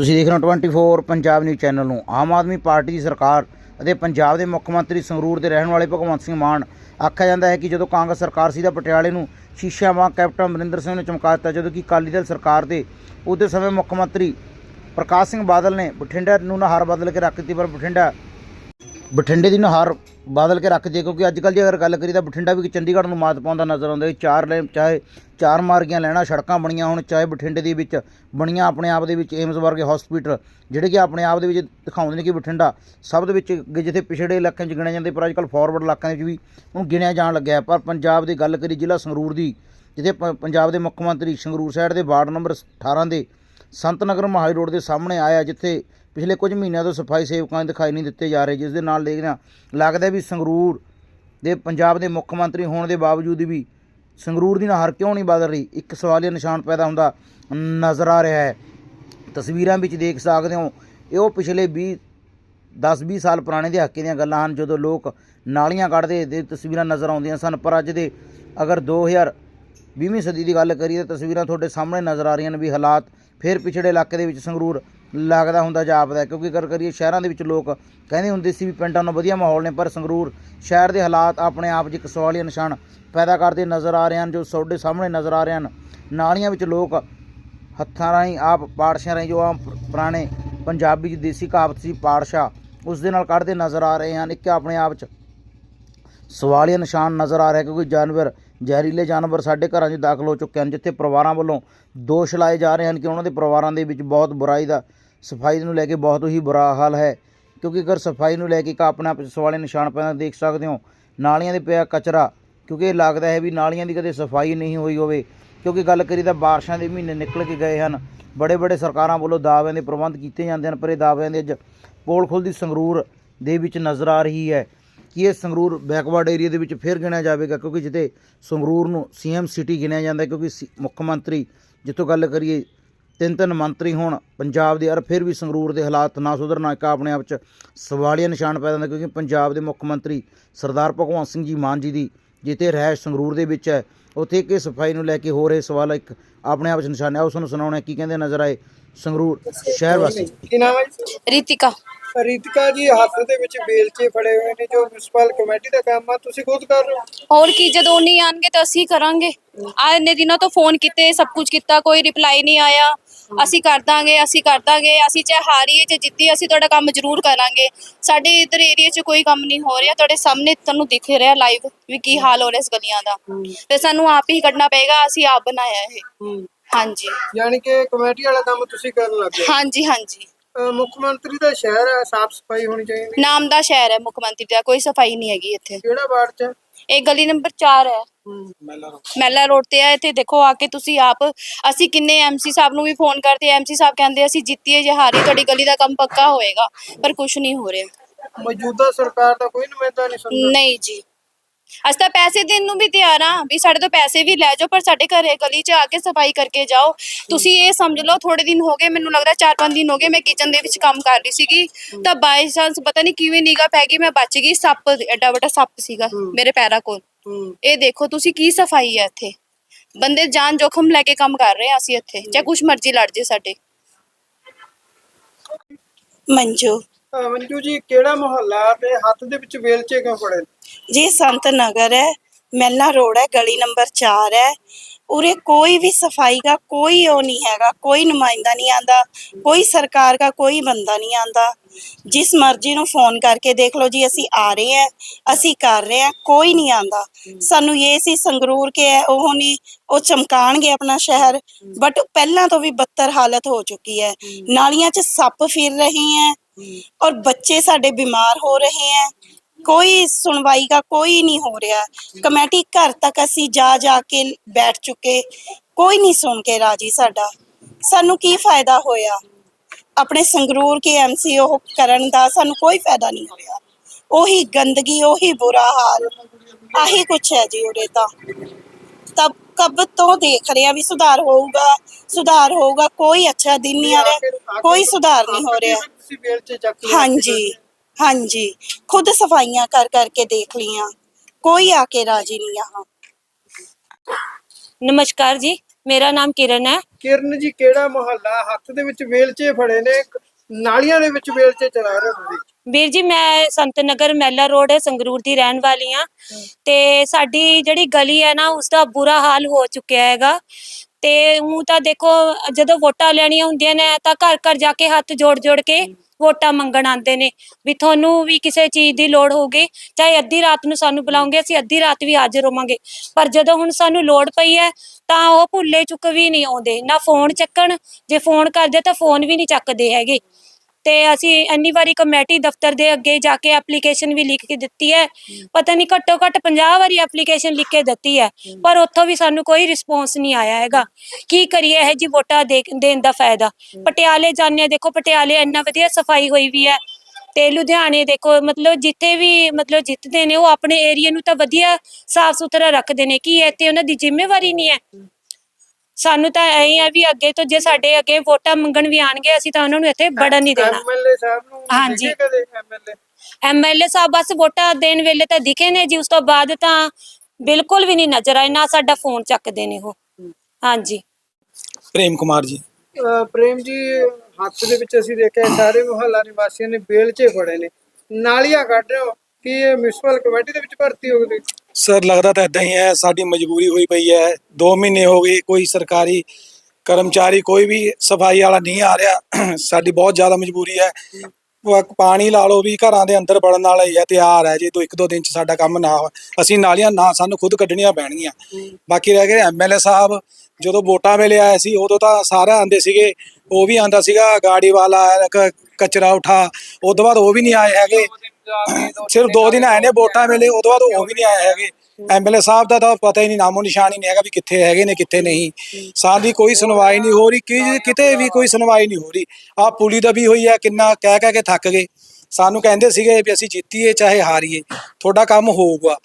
ਤੁਸੀਂ ਦੇਖ ਰਹੇ ਹੋ 24 ਪੰਜਾਬ ਨਿਊਜ਼ ਚੈਨਲ ਨੂੰ। ਆਮ ਆਦਮੀ ਪਾਰਟੀ ਦੀ ਸਰਕਾਰ ਅਤੇ ਪੰਜਾਬ ਦੇ ਮੁੱਖ ਮੰਤਰੀ ਸੰਗਰੂਰ ਦੇ ਰਹਿਣ ਵਾਲੇ ਭਗਵੰਤ ਸਿੰਘ ਮਾਨ ਆਖਿਆ ਜਾਂਦਾ ਹੈ ਕਿ ਜਦੋਂ ਕਾਂਗਰਸ ਸਰਕਾਰ ਸੀ ਤਾਂ ਪਟਿਆਲੇ ਨੂੰ ਸ਼ੀਸ਼ਾ ਵਾਂਗ ਕੈਪਟਨ ਅਮਰਿੰਦਰ ਸਿੰਘ ਨੇ ਚਮਕਾ ਦਿੱਤਾ, ਜਦੋਂ ਕਿ ਅਕਾਲੀ ਦਲ ਸਰਕਾਰ ਦੇ ਉਹਦੇ ਸਮੇਂ ਮੁੱਖ ਮੰਤਰੀ ਪ੍ਰਕਾਸ਼ ਸਿੰਘ ਬਾਦਲ ਨੇ ਬਠਿੰਡਾ ਨੂੰ ਨਹਾਰ ਬਦਲ ਕੇ ਰੱਖ ਦਿੱਤੀ, ਪਰ ਬਠਿੰਡਾ ਬਠਿੰਡੇ ਦੀ ਨੁਹਾਰ ਬਦਲ ਕੇ ਰੱਖਦੇ ਕਿਉਂਕਿ ਅੱਜ ਕੱਲ੍ਹ ਜੇ ਅਗਰ ਗੱਲ ਕਰੀ ਤਾਂ ਬਠਿੰਡਾ ਵੀ ਚੰਡੀਗੜ੍ਹ ਨੂੰ ਮਾਤ ਪਾਉਂਦਾ ਨਜ਼ਰ ਆਉਂਦਾ ਹੈ। ਚਾਰ ਲੈ, ਚਾਹੇ ਚਾਰ ਮਾਰਗੀਆਂ ਲੈਣਾ, ਸੜਕਾਂ ਬਣੀਆਂ ਹੁਣ, ਚਾਹੇ ਬਠਿੰਡੇ ਦੇ ਵਿੱਚ ਬਣੀਆਂ ਆਪਣੇ ਆਪ ਦੇ ਵਿੱਚ ਏਮਸ ਵਰਗੇ ਹਸਪੀਟਲ ਜਿਹੜੇ ਕਿ ਆਪਣੇ ਆਪ ਦੇ ਵਿੱਚ ਦਿਖਾਉਂਦੇ ਨੇ ਕਿ ਬਠਿੰਡਾ ਸਭ ਦੇ ਵਿੱਚ ਜਿੱਥੇ ਪਿਛੜੇ ਇਲਾਕਿਆਂ 'ਚ ਗਿਣੇ ਜਾਂਦੇ, ਪਰ ਅੱਜ ਕੱਲ੍ਹ ਫਾਰਵਰਡ ਇਲਾਕਿਆਂ 'ਚ ਵੀ ਹੁਣ ਗਿਣਿਆ ਜਾਣ ਲੱਗਿਆ ਪਰ ਪੰਜਾਬ ਦੀ ਗੱਲ ਕਰੀ ਜ਼ਿਲ੍ਹਾ ਸੰਗਰੂਰ ਦੀ, ਜਿੱਥੇ ਪ- ਪੰਜਾਬ ਦੇ ਮੁੱਖ ਮੰਤਰੀ ਸੰਗਰੂਰ ਸਾਈਡ ਦੇ ਵਾਰਡ ਨੰਬਰ 18 ਦੇ ਸੰਤ ਨਗਰ ਮਹਾਈ ਰੋਡ ਦੇ ਸਾਹਮਣੇ ਆਇਆ, ਜਿੱਥੇ ਪਿਛਲੇ ਕੁਝ ਮਹੀਨਿਆਂ ਤੋਂ ਸਫ਼ਾਈ ਸੇਵਕਾਂ ਦਿਖਾਈ ਨਹੀਂ ਦਿੱਤੇ ਜਾ ਰਹੇ, ਜਿਸ ਦੇ ਨਾਲ ਦੇਖਦੇ ਲੱਗਦਾ ਵੀ ਸੰਗਰੂਰ ਦੇ ਪੰਜਾਬ ਦੇ ਮੁੱਖ ਮੰਤਰੀ ਹੋਣ ਦੇ ਬਾਵਜੂਦ ਵੀ ਸੰਗਰੂਰ ਦੀ ਨਹਰ ਕਿਉਂ ਨਹੀਂ ਬਦਲ ਰਹੀ? ਇੱਕ ਸਵਾਲੀਆ ਨਿਸ਼ਾਨ ਪੈਦਾ ਹੁੰਦਾ ਨਜ਼ਰ ਆ ਰਿਹਾ ਹੈ। ਤਸਵੀਰਾਂ ਵਿੱਚ ਦੇਖ ਸਕਦੇ ਹੋ, ਇਹ ਉਹ ਪਿਛਲੇ 20 10-20 ਸਾਲ ਪੁਰਾਣੇ ਦਹਾਕੇ ਦੀਆਂ ਗੱਲਾਂ ਹਨ, ਜਦੋਂ ਲੋਕ ਨਾਲੀਆਂ ਕੱਢਦੇ ਦੇ ਤਸਵੀਰਾਂ ਨਜ਼ਰ ਆਉਂਦੀਆਂ ਸਨ, ਪਰ ਅੱਜ ਦੇ ਅਗਰ 2020ਵੀਂ ਸਦੀ ਦੀ ਗੱਲ ਕਰੀਏ ਤਾਂ ਤਸਵੀਰਾਂ ਤੁਹਾਡੇ ਸਾਹਮਣੇ ਨਜ਼ਰ ਆ ਰਹੀਆਂ ਨੇ ਵੀ ਹਾਲਾਤ ਫਿਰ ਪਿਛੜੇ ਇਲਾਕੇ ਦੇ ਵਿੱਚ ਸੰਗਰੂਰ ਲੱਗਦਾ ਹੁੰਦਾ ਜਾਪਦਾ ਕਿਉਂਕਿ ਅਗਰ ਕਰੀਏ ਸ਼ਹਿਰਾਂ ਦੇ ਵਿੱਚ ਲੋਕ ਕਹਿੰਦੇ ਹੁੰਦੇ ਸੀ ਵੀ ਪਿੰਡਾਂ ਨੂੰ ਵਧੀਆ ਮਾਹੌਲ ਨੇ, ਪਰ ਸੰਗਰੂਰ ਸ਼ਹਿਰ ਦੇ ਹਾਲਾਤ ਆਪਣੇ ਆਪ 'ਚ ਇੱਕ ਸਵਾਲੀਆ ਨਿਸ਼ਾਨ ਪੈਦਾ ਕਰਦੇ ਨਜ਼ਰ ਆ ਰਹੇ ਹਨ, ਜੋ ਤੁਹਾਡੇ ਸਾਹਮਣੇ ਨਜ਼ਰ ਆ ਰਹੇ ਹਨ। ਨਾਲੀਆਂ ਵਿੱਚ ਲੋਕ ਹੱਥਾਂ ਰਾਹੀਂ ਆਪ ਪਾੜਸ਼ਾਂ ਰਾਹੀਂ, ਜੋ ਆਮ ਪੁਰਾਣੇ ਪੰਜਾਬੀ 'ਚ ਦੇਸੀ ਕਹਾਵਤ ਸੀ ਪਾੜਸ਼ਾ ਉਸ ਦੇ ਨਾਲ ਕੱਢਦੇ ਨਜ਼ਰ ਆ ਰਹੇ ਹਨ। ਇੱਕ ਆਪਣੇ ਆਪ 'ਚ ਸਵਾਲੀਆ ਨਿਸ਼ਾਨ ਨਜ਼ਰ ਆ ਰਿਹਾ, ਕਿਉਂਕਿ ਜਾਨਵਰ, ਜ਼ਹਿਰੀਲੇ ਜਾਨਵਰ ਸਾਡੇ ਘਰਾਂ 'ਚ ਦਾਖਲ ਹੋ ਚੁੱਕੇ ਹਨ, ਜਿੱਥੇ ਪਰਿਵਾਰਾਂ ਵੱਲੋਂ ਦੋਸ਼ ਲਾਏ ਜਾ ਰਹੇ ਹਨ ਕਿ ਉਹਨਾਂ ਦੇ ਪਰਿਵਾਰਾਂ ਦੇ ਵਿੱਚ ਬਹੁਤ ਬੁਰਾਈ ਦਾ ਸਫ਼ਾਈ ਨੂੰ ਲੈ ਕੇ ਬਹੁਤ ਹੀ ਬੁਰਾ ਹਾਲ ਹੈ। ਕਿਉਂਕਿ ਅਗਰ ਸਫ਼ਾਈ ਨੂੰ ਲੈ ਕੇ ਇੱਕ ਆਪਣੇ ਆਪ 'ਚ ਨਿਸ਼ਾਨ ਪੈਦਾ ਦੇਖ ਸਕਦੇ ਹੋ, ਨਾਲੀਆਂ ਦੇ ਪਿਆ ਕਚਰਾ। ਕਿਉਂਕਿ ਇਹ ਲੱਗਦਾ ਹੈ ਵੀ ਨਾਲੀਆਂ ਦੀ ਕਦੇ ਸਫ਼ਾਈ ਨਹੀਂ ਹੋਈ ਹੋਵੇ। ਕਿਉਂਕਿ ਗੱਲ ਕਰੀ ਤਾਂ ਬਾਰਿਸ਼ਾਂ ਦੇ ਮਹੀਨੇ ਨਿਕਲ ਕੇ ਗਏ ਹਨ। ਬੜੇ ਬੜੇ ਸਰਕਾਰਾਂ ਵੱਲੋਂ ਦਾਅਵਿਆਂ ਦੇ ਪ੍ਰਬੰਧ ਕੀਤੇ ਜਾਂਦੇ ਹਨ, ਪਰ ਇਹ ਦਾਅਵਿਆਂ ਦੇ ਅੱਜ ਪੋਲ ਖੁੱਲ੍ਹਦੀ ਸੰਗਰੂਰ ਦੇ ਵਿੱਚ ਨਜ਼ਰ ਆ ਰਹੀ ਹੈ ਕਿ ਇਹ ਸੰਗਰੂਰ ਬੈਕਵਰਡ ਏਰੀਆ ਦੇ ਵਿੱਚ ਫਿਰ ਗਿਣਿਆ ਜਾਵੇਗਾ। ਕਿਉਂਕਿ ਜਿੱਥੇ ਸੰਗਰੂਰ ਨੂੰ ਸੀਐਮ ਸਿਟੀ ਗਿਣਿਆ ਜਾਂਦਾ ਕਿਉਂਕਿ ਸੀ- ਮੁੱਖ ਮੰਤਰੀ, ਜਿੱਥੋਂ ਗੱਲ ਕਰੀਏ ਤਿੰਨ ਤਿੰਨ ਮੰਤਰੀ ਹੋਣ ਪੰਜਾਬ ਦੇ, ਔਰ ਫਿਰ ਵੀ ਸੰਗਰੂਰ ਦੇ ਹਾਲਾਤ ਨਾ ਸੁਧਰਨਾ ਇੱਕ ਆਪਣੇ ਆਪ 'ਚ ਸਵਾਲੀਆ ਨਿਸ਼ਾਨ ਪੈਦਾ ਹੁੰਦਾ, ਕਿਉਂਕਿ ਪੰਜਾਬ ਦੇ ਮੁੱਖ ਮੰਤਰੀ ਸਰਦਾਰ ਭਗਵੰਤ ਸਿੰਘ ਜੀ ਮਾਨ ਜੀ ਦੀ ਜਿੱਥੇ ਰਹਿਸ਼ ਸੰਗਰੂਰ ਦੇ ਵਿੱਚ ਹੈ ਉੱਥੇ ਕਿ ਸਫ਼ਾਈ ਨੂੰ ਲੈ ਕੇ ਹੋ ਰਹੇ ਸਵਾਲ ਇੱਕ ਆਪਣੇ ਆਪ 'ਚ ਨਿਸ਼ਾਨ ਹੈ। ਉਸ ਨੂੰ ਸੁਣਾਉਣਾ ਕੀ ਕਹਿੰਦੇ ਨਜ਼ਰ ਆਏ ਸੰਗਰੂਰ ਸ਼ਹਿਰ ਵਾਸੀ। ਕੀ ਨਾਮ ਹੈ ਜੀ? ਰੀਤਿਕਾ। ਰੀਤਿਕਾ ਜੀ ਹੱਥ ਦੇ ਵਿੱਚ ਬੇਲਚੇ ਫੜੇ ਹੋਏ ਨੇ ਜੋ ਮਿਊਨਿਸਪਲ ਕਮੇਟੀ ਦਾ ਕੰਮ ਆ ਤੁਸੀਂ ਖੁਦ ਕਰ ਰਹੇ ਹੋ? ਹੋਰ ਕੀ ਜਦੋਂ ਨਹੀਂ ਆਣਗੇ ਤਾਂ ਅਸੀਂ ਕਰਾਂਗੇ। ਆ ਇੰਨੇ ਦਿਨਾਂ ਤੋਂ ਫੋਨ ਕੀਤੇ ਸਭ ਕੁਝ ਕੀਤਾ ਕੋਈ ਰਿਪਲਾਈ ਨਹੀਂ ਆਇਆ। ਅਸੀਂ ਕਰ ਦਾਂਗੇ ਅਸੀਂ ਕਰ ਦਾਂਗੇ ਅਸੀਂ ਚਾਹੇ ਹਾਰੀਏ ਚਾਹੇ ਜਿੱਤੀ ਅਸੀਂ ਤੁਹਾਡਾ ਕੰਮ ਜ਼ਰੂਰ ਕਰਾਂਗੇ। ਸਾਡੇ ਇਧਰ ਏਰੀਆ 'ਚ ਕੋਈ ਕੰਮ ਨਹੀਂ ਹੋ ਰਿਹਾ ਤੁਹਾਡੇ ਸਾਹਮਣੇ ਤੁਹਾਨੂੰ ਦਿਖ ਰਿਹਾ ਲਾਈਵ ਵੀ ਕੀ ਹਾਲ ਹੋ ਰਿਹਾ ਇਸ ਗਲੀਆਂ ਦਾ। ਤੇ ਸਾਨੂੰ ਆਪ ਹੀ ਕੱਢਣਾ ਪਏਗਾ ਅਸੀਂ ਆਪ ਬਣਾਇਆ ਇਹ। ਹਾਂਜੀ। ਯਾਨੀ ਕਿ ਕਮੇਟੀ ਵਾਲਾ ਕੰਮ ਤੁਸੀਂ ਕਰਨ ਲੱਗੇ ਹਾਂਜੀ ਹਾਂਜੀ। ਅਹ ਮੁੱਖ ਮੰਤਰੀ ਦਾ ਸ਼ਹਿਰ ਹੈ ਸਾਫ਼ ਸਫ਼ਾਈ ਹੋਣੀ ਚਾਹੀਦੀ ਨਾਮ ਦਾ ਸ਼ਹਿਰ ਹੈ ਮੁੱਖ ਮੰਤਰੀ ਦਾ ਕੋਈ ਸਫ਼ਾਈ ਨਹੀਂ ਹੈਗੀ ਇੱਥੇ। ਕਿਹੜਾ ਵਾਰਡ ਚ? ਇਹ ਗਲੀ ਨੰਬਰ 4 ਹੈ। ਮਹਿਲਾ ਰੋਡ। ਤੇ ਆ ਇੱਥੇ ਦੇਖੋ ਆ ਕੇ ਤੁਸੀਂ ਆਪ ਅਸੀਂ ਕਿੰਨੇ ਐਮਸੀ ਸਾਹਿਬ ਨੂੰ ਵੀ ਫੋਨ ਕਰਦੇ ਐਮਸੀ ਸਾਹਿਬ ਕਹਿੰਦੇ ਅਸੀਂ ਜਿੱਤੀਏ ਜੇ ਹਾਰੀ ਤੁਹਾਡੀ ਗਲੀ ਦਾ ਕੰਮ ਪੱਕਾ ਹੋਏਗਾ ਪਰ ਕੁਝ ਨਹੀਂ ਹੋ ਰਿਹਾ। ਮੌਜੂਦਾ ਸਰਕਾਰ ਦਾ ਕੋਈ ਨੁਮਾਇੰਦਾ ਨਹੀਂ ਸੁਣਦਾ। ਨਹੀਂ ਜੀ। ਅਸੀਂ ਤਾਂ ਪੈਸੇ ਦੇਣ ਨੂੰ ਵੀ ਤਿਆਰ ਆ ਵੀ ਸਾਡੇ ਤੋਂ ਪੈਸੇ ਵੀ ਲੈ ਜਾਓ ਪਰ ਸਾਡੇ ਘਰੇ ਗਲੀ 'ਚ ਆ ਕੇ ਸਫ਼ਾਈ ਕਰਕੇ ਜਾਓ। ਤੁਸੀਂ ਇਹ ਸਮਝ ਲਓ ਥੋੜੇ ਦਿਨ ਹੋ ਗਏ ਮੈਨੂੰ ਲੱਗਦਾ 4-5 ਦਿਨ ਹੋ ਗਏ ਮੈਂ ਕਿਚਨ ਦੇ ਵਿੱਚ ਕੰਮ ਕਰ ਰਹੀ ਸੀਗੀ। ਤਾਂ ਬਾਈ ਚਾਂਸ ਪਤਾ ਨਹੀਂ ਕਿਵੇਂ ਨਿਗਾ ਪੈ ਗਈ ਮੈਂ ਬਚ ਗਈ ਸੱਪ ਐਡਾ ਵੱਡਾ ਸੱਪ ਸੀਗਾ ਮੇਰੇ ਪੈਰਾਂ ਕੋਲ। ਇਹ ਦੇਖੋ ਤੁਸੀਂ ਕੀ ਸਫ਼ਾਈ ਹੈ ਇੱਥੇ। ਬੰਦੇ ਜਾਨ ਜੋਖਮ ਲੈ ਕੇ ਕੰਮ ਕਰ ਰਹੇ ਆ ਅਸੀਂ ਇੱਥੇ ਚਾਹੇ ਕੁਛ ਮਰਜ਼ੀ ਲੜ ਜੇ ਸਾਡੇ। ਮੰਜੂ ਮੰਜੂ ਜੀ, ਕਿਹੜਾ ਮੁਹੱਲਾ ਤੇ ਹੱਥ ਦੇ ਵਿੱਚ ਵੇਲਚੇ ਕਿਉਂ ਫੜੇ ਜੀ, ਸੰਤ ਨਗਰ ਹੈ ਮੈਲਾ ਰੋਡ ਹੈ, ਗਲੀ ਨੰਬਰ 4 ਹੈ। ਉਰੇ ਕੋਈ ਵੀ ਸਫ਼ਾਈ ਦਾ ਕੋਈ ਉਹ ਨਹੀਂ ਹੈਗਾ, ਕੋਈ ਨੁਮਾਇੰਦਾ ਨਹੀਂ ਆਂਦਾ ਕੋਈ ਸਰਕਾਰ ਦਾ ਕੋਈ ਬੰਦਾ ਨਹੀਂ ਆਂਦਾ ਜਿਸ ਮਰਜ਼ੀ ਨੂੰ ਫੋਨ ਕਰਕੇ ਦੇਖ ਲਓ ਜੀ, ਅਸੀਂ ਆ ਰਹੇ ਹਾਂ, ਅਸੀਂ ਕਰ ਰਹੇ ਹਾਂ, ਕੋਈ ਨਹੀਂ ਆਂਦਾ ਸਾਨੂੰ ਇਹ ਸੀ ਸੰਗਰੂਰ ਕੇ ਹੈ, ਉਹ ਨਹੀਂ ਉਹ ਚਮਕਾਣਗੇ ਆਪਣਾ ਸ਼ਹਿਰ ਬਟ ਪਹਿਲਾਂ ਤੋਂ ਵੀ ਬੱਤਰ ਹਾਲਤ ਹੋ ਚੁੱਕੀ ਹੈ। ਨਾਲੀਆਂ 'ਚ ਸੱਪ ਫਿਰ ਰਹੇ ਹੈ ਔਰ ਬੱਚੇ ਸਾਡੇ ਬਿਮਾਰ ਹੋ ਰਹੇ ਹੈ ਕੋਈ ਸੁਣਵਾਈ ਦਾ ਕੋਈ ਨਹੀਂ ਹੋ ਰਿਹਾ। ਕਮੇਟੀ ਘਰ ਤੱਕ ਅਸੀਂ ਜਾ ਜਾ ਕੇ ਬੈਠ ਚੁੱਕੇ। ਕੋਈ ਨਹੀਂ ਸੁਣ ਕੇ ਰਾਜੀ ਸਾਡਾ। ਸਾਨੂੰ ਕੀ ਫਾਇਦਾ ਹੋਇਆ? ਆਪਣੇ ਸੰਗਰੂਰ ਕੇ ਐਮਸੀ ਉਹ ਕਰਨ ਦਾ ਸਾਨੂੰ ਕੋਈ ਫਾਇਦਾ ਨਹੀਂ ਹੋਇਆ। ਉਹੀ ਗੰਦਗੀ, ਉਹੀ ਬੁਰਾ ਹਾਲ। ਆਹੀ ਕੁਛ ਹੈ ਜੀ ਉਰੇ ਤਾਂ। ਤਬ, ਕਬ ਤੋਂ ਦੇਖ ਰਿਹਾ ਵੀ ਸੁਧਾਰ ਹੋਊਗਾ ਸੁਧਾਰ ਹੋਊਗਾ। ਕੋਈ ਅੱਛਾ ਦਿਨ ਨਹੀਂ ਆ ਰਿਹਾ, ਕੋਈ ਸੁਧਾਰ ਨਹੀਂ ਹੋ ਰਿਹਾ। ਹਾਂਜੀ ਹਾਂਜੀ। ਖੁਦ ਸਫਾਈਆਂ ਕਰ ਕਰਕੇ ਦੇਖ ਲੀਆਂ ਕੋਈ ਆ ਕੇ ਰਾਜੀ ਨਹੀਂ ਆ। ਨਮਸਕਾਰ ਜੀ ਮੇਰਾ ਨਾਮ ਕਿਰਨ ਹੈ। ਕਿਰਨ ਜੀ ਕਿਹੜਾ ਮੁਹੱਲਾ? ਹੱਥ ਦੇ ਵਿੱਚ ਵੇਲਚੇ ਫੜੇ ਨੇ ਨਾਲੀਆਂ ਦੇ ਵਿੱਚ ਵੇਲ ਚਲਾ ਰਹੇ ਹੋ ਤੁਸੀਂ? ਵੀਰ ਜੀ ਮੈਂ ਸੰਤ ਨਗਰ ਮੈਲਾ ਰੋਡ ਹੈ ਸੰਗਰੂਰ ਦੀ ਰਹਿਣ ਵਾਲੀ ਆ ਤੇ ਸਾਡੀ ਜਿਹੜੀ ਗਲੀ ਹੈ ਨਾ ਉਸ ਦਾ ਬੁਰਾ ਹਾਲ ਹੋ ਚੁੱਕਿਆ ਹੈਗਾ। ਤੇ ਉਹ ਤਾਂ ਦੇਖੋ ਜਦੋਂ ਵੋਟਾਂ ਲੈਣੀਆਂ ਹੁੰਦੀਆਂ ਨੇ ਤਾਂ ਘਰ ਘਰ ਜਾ ਕੇ ਹੱਥ ਜੋੜ ਜੋੜ ਕੇ ਵੋਟਾਂ ਮੰਗਣ ਆਉਂਦੇ ਨੇ ਵੀ ਤੁਹਾਨੂੰ ਵੀ ਕਿਸੇ ਚੀਜ਼ ਦੀ ਲੋੜ ਹੋਊਗੀ ਚਾਹੇ ਅੱਧੀ ਰਾਤ ਨੂੰ ਸਾਨੂੰ ਬੁਲਾਉਂਗੇ ਅਸੀਂ ਅੱਧੀ ਰਾਤ ਵੀ ਹਾਜ਼ਰ ਹੋਵਾਂਗੇ। ਪਰ ਜਦੋਂ ਹੁਣ ਸਾਨੂੰ ਲੋੜ ਪਈ ਹੈ ਤਾਂ ਉਹ ਭੁੱਲੇ ਚੁੱਕ ਵੀ ਨਹੀਂ ਆਉਂਦੇ ਨਾ ਫੋਨ ਚੱਕਣ ਜੇ ਫੋਨ ਕਰਦੇ ਤਾਂ ਫੋਨ ਵੀ ਨਹੀਂ ਚੱਕਦੇ ਹੈਗੇ। ਤੇ ਅਸੀਂ ਇੰਨੀ ਵਾਰੀ ਕਮੇਟੀ ਦਫ਼ਤਰ ਦੇ ਅੱਗੇ ਜਾ ਕੇ ਐਪਲੀਕੇਸ਼ਨ ਵੀ ਲਿਖ ਕੇ ਦਿੱਤੀ ਹੈ। ਪਤਾ ਨਹੀਂ ਘੱਟੋ ਘੱਟ 50 ਵਾਰੀ ਐਪਲੀਕੇਸ਼ਨ ਲਿਖ ਕੇ ਦਿੱਤੀ ਹੈ, ਪਰ ਉੱਥੋਂ ਵੀ ਸਾਨੂੰ ਕੋਈ ਰਿਸਪੌਂਸ ਨਹੀਂ ਆਇਆ ਹੈਗਾ। ਕੀ ਕਰੀਏ, ਇਹ ਜੀ ਵੋਟਾਂ ਦੇ, ਦੇਣ ਦਾ ਫਾਇਦਾ। ਪਟਿਆਲੇ ਜਾਂਦੇ ਹਾਂ, ਦੇਖੋ ਪਟਿਆਲੇ ਇੰਨਾ ਵਧੀਆ ਸਫ਼ਾਈ ਹੋਈ ਵੀ ਹੈ ਤੇ ਲੁਧਿਆਣੇ ਦੇਖੋ, ਮਤਲਬ ਜਿੱਥੇ ਵੀ ਮਤਲਬ ਜਿੱਤਦੇ ਨੇ, ਉਹ ਆਪਣੇ ਏਰੀਆ ਨੂੰ ਤਾਂ ਵਧੀਆ ਸਾਫ਼ ਸੁਥਰਾ ਰੱਖਦੇ ਨੇ। ਕੀ ਇੱਥੇ ਉਹਨਾਂ ਦੀ ਜ਼ਿੰਮੇਵਾਰੀ ਨਹੀਂ ਹੈ? ਸਾਨੂੰ ਤਾਂ ਐਂ ਹੈ ਵੀ ਅੱਗੇ ਤੋਂ ਜੇ ਸਾਡੇ ਅੱਗੇ ਵੋਟਾਂ ਮੰਗਣ ਵੀ ਆਣਗੇ ਅਸੀਂ ਤਾਂ ਉਹਨਾਂ ਨੂੰ ਇੱਥੇ ਵੜਨ ਨਹੀਂ ਦੇਣਾ। ਐਮਐਲਏ ਸਾਹਿਬ ਨੂੰ ਹਾਂਜੀ। ਕਦੇ ਐਮਐਲਏ? ਐਮਐਲਏ ਸਾਹਿਬ ਬਸ ਵੋਟਾਂ ਦੇਣ ਵੇਲੇ ਤਾਂ ਦਿਖੇ ਨੇ ਜੀ ਉਸ ਤੋਂ ਬਾਅਦ ਤਾਂ ਬਿਲਕੁਲ ਵੀ ਨਹੀਂ ਨਜ਼ਰ ਆਏ ਨਾ ਸਾਡਾ ਫੋਨ ਚੱਕਦੇ ਨੇ ਉਹ। ਹਾਂਜੀ। ਪ੍ਰੇਮ ਕੁਮਾਰ ਜੀ। ਅਹ ਪ੍ਰੇਮ ਜੀ ਹੱਥ ਦੇ ਵਿੱਚ ਅਸੀਂ ਦੇਖਿਆ ਸਾਰੇ ਮੁਹੱਲਾ ਨਿਵਾਸੀਆਂ ਨੇ ਵੇਲਚੇ ਫੜੇ ਨੇ। ਨਾਲੀਆਂ ਕੱਢ ਰਹੇ ਹੋ ਕਿ ਇਹ ਮਿਊਨਿਸਪਲ ਕਮੇਟੀ ਦੇ ਵਿੱਚ ਭਰਤੀ ਹੋ ਗਏ ਸਰ, ਲੱਗਦਾ ਤਾਂ ਇਦਾਂ ਹੀ ਹੈ, ਸਾਡੀ ਮਜਬੂਰੀ ਹੋਈ ਪਈ ਹੈ। 2 ਮਹੀਨੇ ਹੋ ਗਏ, ਕੋਈ ਸਰਕਾਰੀ ਕਰਮਚਾਰੀ ਕੋਈ ਵੀ ਸਫ਼ਾਈ ਵਾਲਾ ਨਹੀਂ ਆ ਰਿਹਾ। ਸਾਡੀ ਬਹੁਤ ਜ਼ਿਆਦਾ ਮਜਬੂਰੀ ਹੈ। ਪ- ਪਾਣੀ ਲਾ ਲਓ ਵੀ ਘਰਾਂ ਦੇ ਅੰਦਰ ਵੜਨ ਵਾਲਾ ਹੀ ਹੈ, ਤਿਆਰ ਹੈ। ਜੇ ਤੋਂ ਇੱਕ ਦੋ ਦਿਨ ਚ ਸਾਡਾ ਕੰਮ ਨਾ ਹੋਵੇ ਅਸੀਂ ਨਾਲੀਆਂ ਨਾ, ਸਾਨੂੰ ਖੁਦ ਕੱਢਣੀਆਂ ਪੈਣਗੀਆਂ। ਬਾਕੀ ਰਹਿ ਗਏ ਐਮਐਲਏ ਸਾਹਿਬ। ਜਦੋਂ ਵੋਟਾਂ ਵੇਲੇ ਆਏ ਸੀ, ਉਦੋਂ ਤਾਂ ਸਾਰਾ ਆਂਦੇ ਸੀਗੇ। ਉਹ ਵੀ ਆਂਦਾ ਸੀਗਾ ਗਾੜੀ ਵਾਲਾ ਕਚਰਾ ਉਠਾ। ਉਸ ਤੋਂ ਬਾਅਦ ਉਹ ਵੀ ਨਹੀਂ ਆਏ ਹੈਗੇ। ਸਿਰਫ ਦੋ ਦਿਨ ਆਏ ਨੇ ਵੋਟਾਂ ਵੇਲੇ ਤੋਂ ਬਾਅਦ ਉਹ ਵੀ ਨਹੀਂ ਆਏ ਹੈਗੇ। ਐਮਐਲਏ ਸਾਹਿਬ ਦਾ ਤਾਂ ਪਤਾ ਹੀ ਨਹੀਂ ਨਾਮੋ ਨਿਸ਼ਾਨ ਹੀ ਨਹੀਂ ਹੈਗਾ ਵੀ ਕਿੱਥੇ ਹੈਗੇ ਨੇ ਕਿੱਥੇ ਨਹੀਂ। ਸਾਡੀ ਕੋਈ ਸੁਣਵਾਈ ਨਹੀਂ ਹੋ ਰਹੀ ਕਿ ਕਿਤੇ ਵੀ ਕੋਈ ਸੁਣਵਾਈ ਨਹੀਂ ਹੋ ਰਹੀ। ਆ ਪੁਲੀ ਦਾ ਵੀ ਹੋਈ ਹੈ ਕਿੰਨਾ ਕਹਿ ਕਹਿ ਕੇ ਥੱਕ ਗਏ। ਸਾਨੂੰ ਕਹਿੰਦੇ ਸੀਗੇ ਵੀ ਅਸੀਂ ਜਿੱਤੀਏ ਚਾਹੇ ਹਾਰੀਏ ਤੁਹਾਡਾ ਕੰਮ ਹੋਊਗਾ।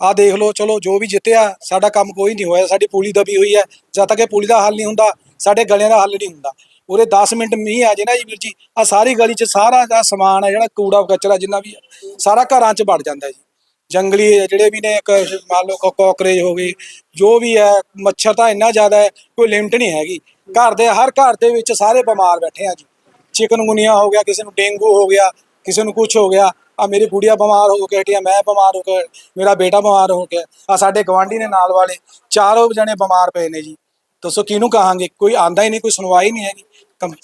ਆ ਦੇਖ ਲਓ ਚਲੋ ਜੋ ਵੀ ਜਿੱਤਿਆ ਸਾਡਾ ਕੰਮ ਕੋਈ ਨਹੀਂ ਹੋਇਆ। ਸਾਡੀ ਪੁਲੀ ਦਬੀ ਹੋਈ ਹੈ ਜਦ ਤੱਕ ਇਹ ਪੁਲੀ ਦਾ ਹੱਲ ਨਹੀਂ ਹੁੰਦਾ ਸਾਡੇ ਗਲੀਆਂ ਦਾ ਹੱਲ ਨਹੀਂ ਹੁੰਦਾ। ਉਰੇ 10 ਮਿੰਟ ਮੀਂਹ ਆ ਜੇ ਨਾ ਜੀ ਵੀਰ ਜੀ ਆ ਸਾਰੀ ਗਲੀ 'ਚ ਸਾਰਾ ਦਾ ਸਮਾਨ ਹੈ ਜਿਹੜਾ ਕੂੜਾ ਕਚਰਾ ਜਿੰਨਾ ਵੀ ਹੈ ਸਾਰਾ ਘਰਾਂ 'ਚ ਵੜ ਜਾਂਦਾ ਜੀ। ਜੰਗਲੀ ਜਿਹੜੇ ਵੀ ਨੇ ਕ- ਮੰਨ ਲਓ ਕੋਕਰੇਜ ਹੋ ਗਏ ਜੋ ਵੀ ਹੈ ਮੱਛਰ ਤਾਂ ਇੰਨਾ ਜ਼ਿਆਦਾ ਹੈ, ਕੋਈ ਲਿਮਟ ਨਹੀਂ ਹੈਗੀ। ਘਰ ਦੇ, ਹਰ ਘਰ ਦੇ ਵਿੱਚ ਸਾਰੇ ਬਿਮਾਰ ਬੈਠੇ ਆ ਜੀ। ਚਿਕਨਗੁਨੀਆ ਹੋ ਗਿਆ, ਕਿਸੇ ਨੂੰ ਡੇਂਗੂ ਹੋ ਗਿਆ, ਕਿਸੇ ਨੂੰ ਕੁਝ ਹੋ ਗਿਆ ਆ ਮੇਰੀ ਗੁੜੀਆ ਬਿਮਾਰ ਹੋ ਕੇ ਹਟੀ ਆ, ਮੈਂ ਬਿਮਾਰ ਹੋ ਕੇ, ਮੇਰਾ ਬੇਟਾ ਬਿਮਾਰ ਹੋ ਗਿਆ ਆ ਸਾਡੇ ਗਵਾਂਢੀ ਨੇ ਨਾਲ ਵਾਲੇ, ਚਾਰੋਂ ਜਣੇ ਬਿਮਾਰ ਪਏ ਨੇ ਜੀ। ਦੱਸੋ ਕਿਹਨੂੰ ਕਹਾਂਗੇ? ਕੋਈ ਆਂਦਾ ਹੀ ਨਹੀਂ, ਕੋਈ ਸੁਣਵਾਈ ਨਹੀਂ ਹੈਗੀ। ਕਮ-